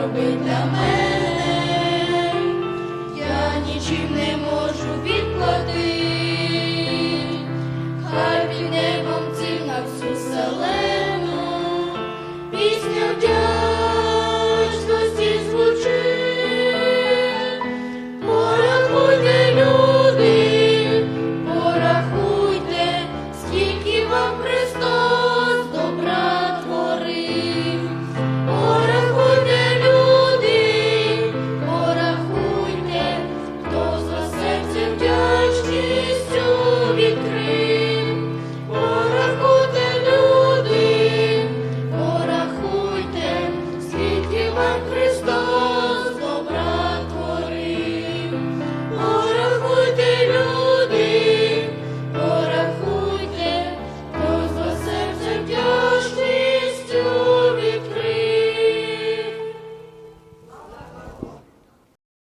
зробив для мене, я нічим не можу відплати, хай під небом цим на всю селену, пісня вдячності порахуйте, люди, порахуйте, скільки вам.